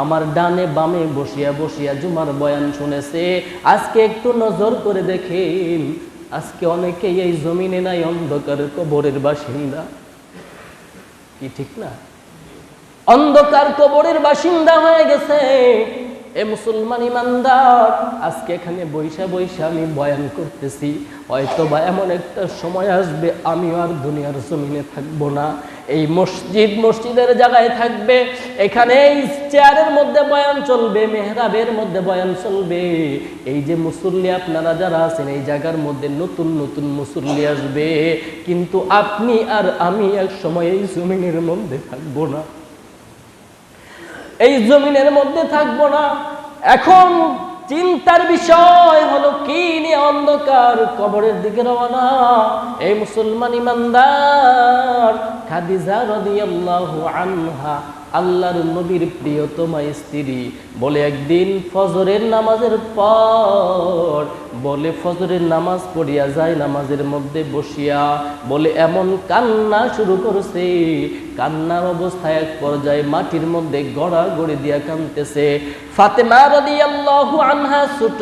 আমার ডানে বামে বসিয়া বসিয়া জুমার বয়ান শুনেছে। আজকে একটু নজর করে দেখেন, আজকে অনেকেই এই জমিনে নাই, অন্ধকার কবরের বাসিন্দা। কি ঠিক না? অন্ধকার কবরের বাসিন্দা হয়ে গেছে। এ মুসলমান ইমানদার, আজকে এখানে বৈশা বৈশা আমি বয়ান করতেছি। হয়তো বা এমন একটা সময় আসবে আমি আর দুনিয়ার জমিনে থাকব না। এই মসজিদ মসজিদের জায়গায় থাকবে এখানে চেয়ারের মধ্যে বয়ান চলবে, মেহরাবের মধ্যে বয়ান চলবে। এই যে মুসল্লি আপনারা যারা আছেন, এই জায়গার মধ্যে নতুন নতুন মুসল্লি আসবে। কিন্তু আপনি আর আমি এক সময় এই জমিনের মধ্যে থাকব না। এই জমিনের মধ্যে থাকব না। এখন চিন্তার বিষয় হলো কি নিয়ে অন্ধকার কবরের দিকে রওনা? এই মুসলমান ইমানদার খাদিজা রাদিয়াল্লাহু আনহা আল্লাহর নবীর প্রিয়তমা স্ত্রী বলে একদিন ফজরের নামাজের পর বলে ফজরের নামাজ পড়িয়া যায় নামাজের মধ্যে বসিয়া বলে এমন কান্না শুরু করছে। কান্নার অবস্থায় এক পর্যায়ে মাটির মধ্যে গড়া গড়ে দিয়া কানতেছে ফাতেমা রাদিয়াল্লাহু আনহা ছোট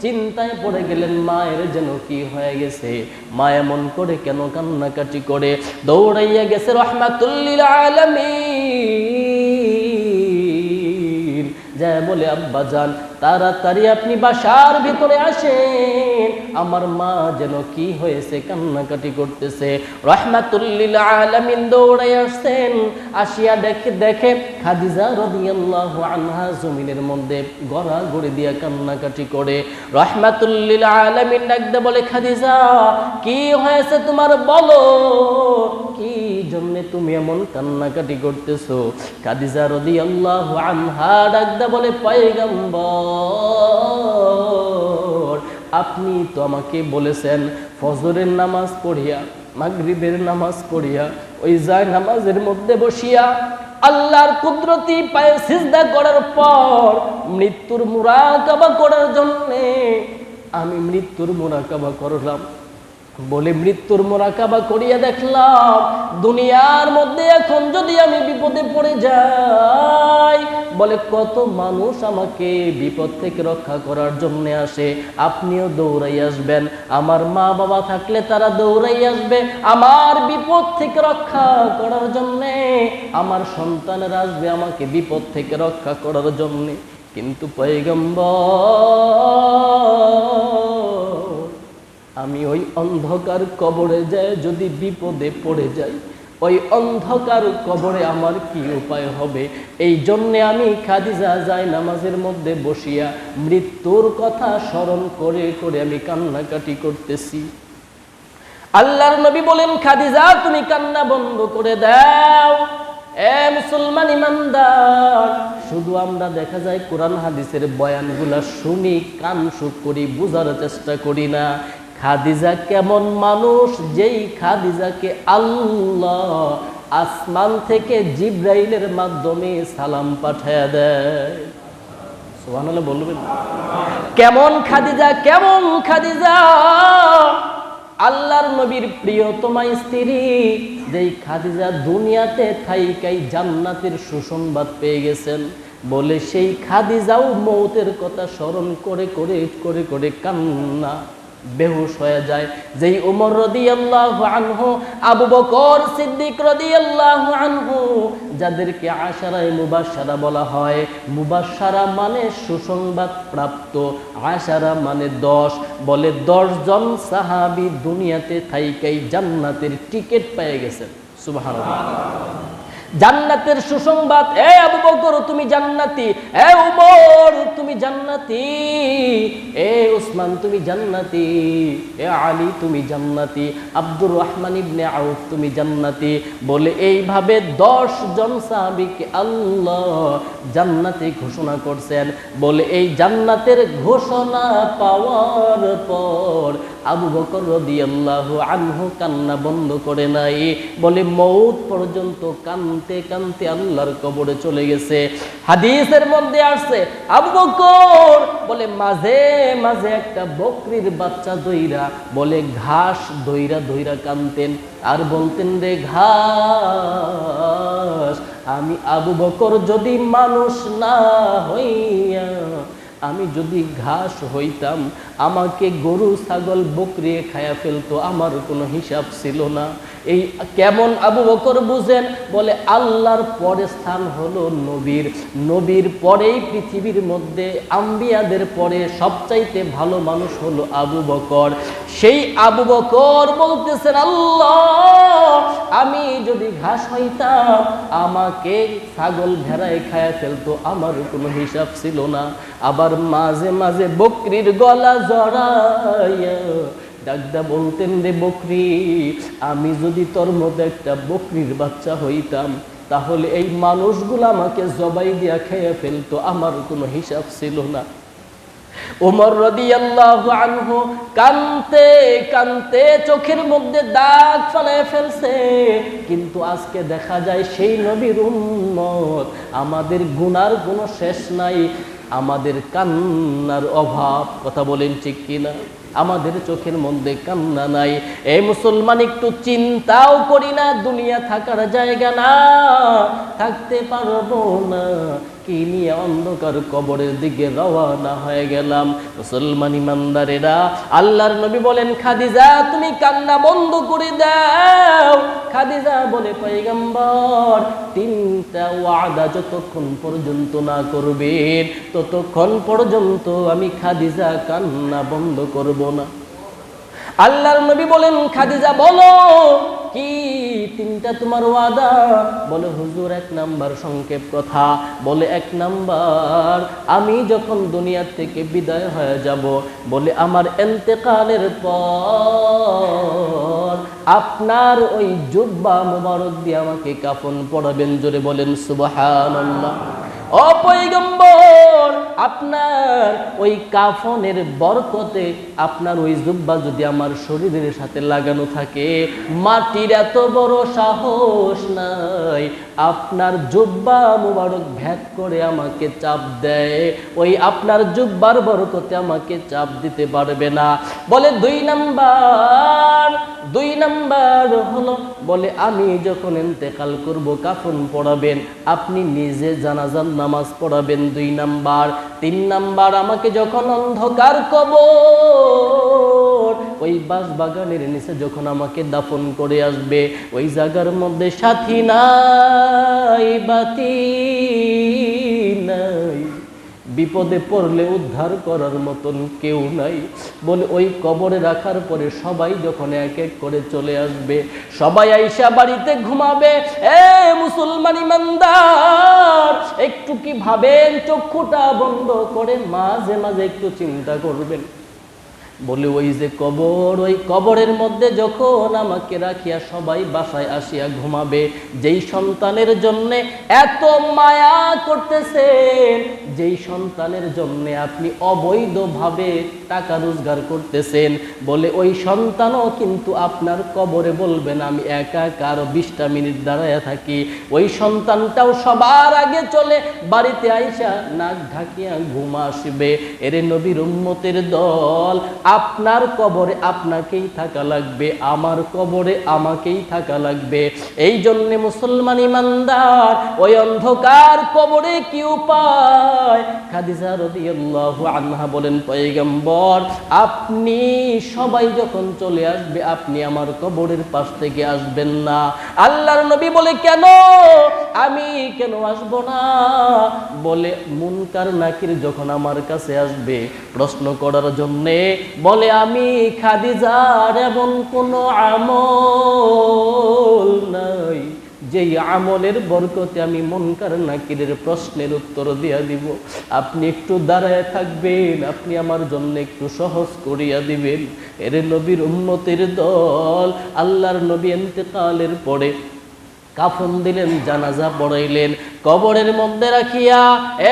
চিন্তায় পড়ে গেলেন, মায়ের যেন কি হয়ে গেছে? মা এমন করে কেন কান্নাকাটি করে? দৌড়াইয়া গেছে, রহমাতুল্লিল আলামিন। যায় বলে, আব্বা যান, তাড়াতাড়ি আপনি বাসার ভিতরে আসেন। আমার মা যেন কি হয়েছে, কান্নাকাটি করতেছে। রহমাতুল্লিল আলামিন দৌড়াই আসছেন। আসিয়া দেখে দেখে খাদিজা রাদিয়াল্লাহু আনহা জমিনের মধ্যে গড়া গড়ে দিয়া কান্নাকাটি করে। রহমাতুল্লিল আলামিন ডাকতে বলে, খাদিজা, কি হয়েছে তোমার বলো? কি জন্য তুমি এমন কান্নাকাটি করতেছো? খাদিজা রাদিয়াল্লাহু আনহা ডাকতে বলে, পয়গম্বর আপনি তো আমাকে বলেছেন, ফজরের নামাজ পড়িয়া, মাগরিবের নামাজ পড়িয়া ওই যায় নামাজের মধ্যে বসিয়া আল্লাহর কুদরতি পায়ে সিজদা করার পর মৃত্যুর মুরাকাবা করার জন্যে আমি মৃত্যুর মুরাকাবা করলাম। বলে মৃত্যুর মোরাকাবা করিয়া দেখলাম, দুনিয়ার মধ্যে এখন যদি আমি বিপদে পড়ে যাই, বলে কত মানুষ আমাকে বিপদ থেকে রক্ষা করার জন্য আসে, আপনিও দৌড়াই আসবেন। আমার মা বাবা থাকলে তারা দৌড়াই আসবে। আমার বিপদ থেকে রক্ষা করার জন্যে, আমার সন্তানেরা আসবে আমাকে বিপদ থেকে রক্ষা করার জন্যে। কিন্তু পৈগম্বর আমি ওই অন্ধকার কবরে যাই যদি বিপদে পড়ে যাই, ওই অন্ধকার কবরে আমার কি উপায় হবে? এই জন্যে আমি খাদিজা যাই নামাজের মধ্যে বসিয়া মৃত্যুর কথা স্মরণ করে করে আমি কান্নাকাটি করতেছি। আল্লাহর নবী বলেন, খাদিজা, তুমি কান্না বন্ধ করে দাও। এ মুসলমান ইমানদার, শুধু আমরা দেখা যায় কোরআন হাদিসের বয়ানগুলা শুনি, কান সুখ করি, বুঝার চেষ্টা করি না। খাদিজা কেমন মানুষ? যেই খাদিজাকে আল্লাহ আসমান থেকে জিব্রাইলের মাধ্যমে সালাম পাঠায় দেয়। সোহানালে বলবেন কেমন খাদিজা কেমন খাদিজা? আল্লাহর নবীর প্রিয়তমা স্ত্রী, যেই খাদিজা দুনিয়াতে থাইকাই জান্নাতের সুসংবাদ পেয়ে গেছেন। বলে সেই খাদিজাও মৌতের কথা স্মরণ করে করে করে করে কান্না। বেহুশ হয়ে যায়। যেই উমর রাদিয়াল্লাহু আনহু, আবু বকর সিদ্দিক রাদিয়াল্লাহু আনহু, যাদেরকে আশারায়ে মুবাশশারা বলা হয়। মুবাশশারা মানে সুসংবাদ প্রাপ্ত, আশারা মানে দশ। বলে দশ জন সাহাবী দুনিয়াতে থাইকাই জান্নাতের টিকিট পেয়ে গেছেন। সুবহানাল্লাহ। জান্নাতের সুসংবাদ, এ আবু বকর, তুমি জান্নাতি। এ উমর, তুমি জান্নাতি। এ উসমান, তুমি জান্নাতি। এ আলী, তুমি জান্নাতি। আব্দুর রহমান ইবনে আউফ, তুমি জান্নাতি। বলে এইভাবে দশ জন সাহাবীকে আল্লাহ জান্নাতে ঘোষণা করছেন। বলে এই জান্নাতের ঘোষণা পাওয়ার পর আবু বকর রাদিয়াল্লাহু আনহু কান্না বন্ধ করে নাই। বলে মৌত পর্যন্ত কানতে কানতে আল্লাহর কবরে চলে গেছে। হাদিসের মধ্যে আসছে, আবু বকর বলে, মাঝে মাঝে একটা বকরির বাচ্চা দইরা, বলে, ঘাস দইরা দইরা কানতেন। আর বলতেন, রে ঘাস, আমি আবু বকর যদি মানুষ না হইয়া আমি যদি ঘাস হইতাম, আমাকে গরু, ছাগল বকরিয়ে খায়া ফেলতো, আমার কোনো হিসাব ছিল না। এই কেমন আবু বকর বুঝেন? বলে, আল্লাহর পরে স্থান হলো নবীর। নবীর পরেই পৃথিবীর মধ্যে আম্বিয়াদের পরে সবচাইতে ভালো মানুষ হলো আবু বকর। সেই আবু বকর বলতেছেন, আল্লাহ, আমি যদি ঘাস হইতাম, আমাকে ছাগল ভেড়ায় খায়া ফেলতো, আমার কোনো হিসাব ছিল না। আবার মাঝে মাঝে বকরির গলা জড়াইয়া ডাকদা বলতেন রে বকরি, আমি যদি তোর মধ্যে একটা বকরির বাচ্চা হইতাম, তাহলে এই মানুষগুলো আমাকে জবাই দিয়া খেয়ে ফেলতো, আমার কোনো হিসাব ছিল না। ওমর রাদিয়াল্লাহু আনহু কানতে কানতে চোখের মধ্যে দাগ ফেলে ফেলছে। কিন্তু আজকে দেখা যায় সেই নবীর উম্মত, আমাদের গুনার কোনো শেষ নাই, আমাদের কান্নার অভাব, কথা বলেন ঠিক কিনা? আমাদের চোখের মধ্যে কান্না নাই। এ মুসলমান, একটু চিন্তাও করি না, দুনিয়া থাকার জায়গা না। থাকতে পারব না, কি নিয়ে অন্ধকার কবরের দিকে রওয়ানা হয়ে গেলাম। মুসলমান ইমানদারেরা, আল্লাহর নবী বলেন, খাদিজা, তুমি কান্না বন্ধ করে দাও। বলে পয়গম্বর, তিনটা ওয়াদা যতক্ষণ পর্যন্ত না করবেন, ততক্ষণ পর্যন্ত আমি খাদিজা কান্না বন্ধ করব না। আল্লাহর নবী বলেন, খাদিজা বলো, কি তিনটা তোমার ওয়াদা? বলে, হুজুর, এক নাম্বার সংক্ষেপ কথা। বলে, এক নাম্বার, আমি যখন দুনিয়ার থেকে বিদায় হয়ে যাব, বলে, আমার এন্তেকালের পর আপনার ওই জুব্বা মোবারক দিয়ে আমাকে কাফন পড়াবেন, জোরে বলেন অপৈগম্বর আপনার ওই কাফনের বরকতে, আপনার ওই জুব্বা যদি আমার শরীরের সাথে লাগানো থাকে, মাটির এত বড় সাহস নাই। আপনার জুব্বা মুবারক ভ্যাক করে আমাকে চাপ দেয়, ওই আপনার জুব্বার বরকতে আমাকে চাপ দিতে পারবে না। বলে দুই নাম্বার নাম্বার হলো, বলে, আমি যখন এতেকাল করব, কাফন পড়াবেন, আপনি নিজে জানাজান নামাজ পড়াবেন দুই নাম্বার। তিন নাম্বার, আমাকে যখন অন্ধকার কবর, ওই বাস বাগানের নিচে যখন আমাকে দাফন করে আসবে, ওই জায়গার মধ্যে সাথী নাই বাতি। বিপদে পড়লে উদ্ধার করার মতন কেউ নাই। বলে ওই কবরে রাখার পরে সবাই যখন এক এক করে চলে আসবে, সবাই আইসা বাড়িতে ঘুমাবে। এ মুসলমান ইমানদার, একটু কি ভাবেন? চক্ষুটা বন্ধ করে মাঝে মাঝে একটু চিন্তা করবেন। বলে, ওই যে কবর, ওই কবরের মধ্যে যখন আমাকে রাখিয়া সবাই বাসায় আসিয়া ঘুমাবে, যেই সন্তানের জন্য এত মায়া করতেছেন, যেই সন্তানের জন্য আপনি অবৈধভাবে টাকা রোজগার করতেছেন। বলে, ওই সন্তানও কিন্তু আপনার কবরে বলবেন আমি একা আরও বিশটা মিনিট দাঁড়ায় থাকি। ওই সন্তানটাও সবার আগে চলে, বাড়িতে আইসা নাক ঢাকিয়া ঘুম আসবে। এরে নবীর উম্মতের দল আপনার কবরে আপনাকেই থাকা লাগবে, আমার কবরে আমাকেই থাকা লাগবে। এই জন্য মুসলমান ইমানদার, ওই অন্ধকার কবরে কি উপায় খাদিজা রাদিয়াল্লাহু আনহা বলেন, পয়গম্বর, আপনি সবাই যখন চলে আসবে, আপনি আমার কবরের পাশ থেকে আসবেন না। আল্লাহর নবী বলে, কেন? আমি কেন আসব না? বলে, মুনকার নাকির যখন আমার কাছে আসবে, প্রশ্ন করার জন্যে বলে, আমি খাদিজার এমন কোনো আমল নাই, যেই আমলের বরকতে আমি মনকার নাকিরের প্রশ্নের উত্তর দিয়া দিব। আপনি একটু দাঁড়ায় থাকবেন, আপনি আমার জন্য একটু সহজ করিয়া দিবেন। এর নবীর উন্নতির দল, আল্লাহর নবী এন্তেকালের পরে কাফন দিলেন, জানাজা পড়াইলেন। কবরের মধ্যে রাখিয়া,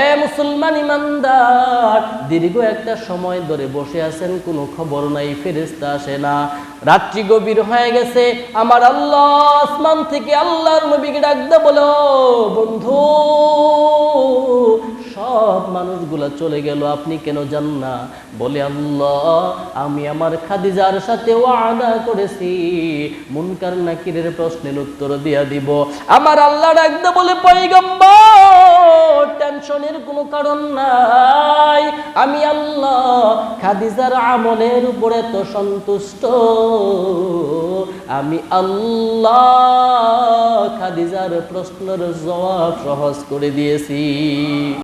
এ মুসলমান ইমানদার, দীর্ঘ একটা সময় ধরে বসে আছেন, কোনো খবর নাই ফেরেস্তা আসে না। রাত্রি গভীর হয়ে গেছে, আমার আল্লাহ আসমান থেকে আল্লাহর নবীকে ডাকতে বলো, বন্ধু সব মানুষগুলা চলে গেল, আপনি কেন যান না? বলে আল্লাহ, আমি আমার খাদিজার সাথে ওয়াদা করেছি। মুনকার নাকিরের প্রশ্নের উত্তর দিয়া দিব। আমার আল্লাহ ডাকতে বলে, পয়গম্বর, টেনশনের কোনো কারণ নাই। আমি আল্লাহ খাদিজার আমলের উপরে তো সন্তুষ্ট। আমি আল্লাহ খাদিজার প্রশ্নের জবাব সহজ করে দিয়েছি।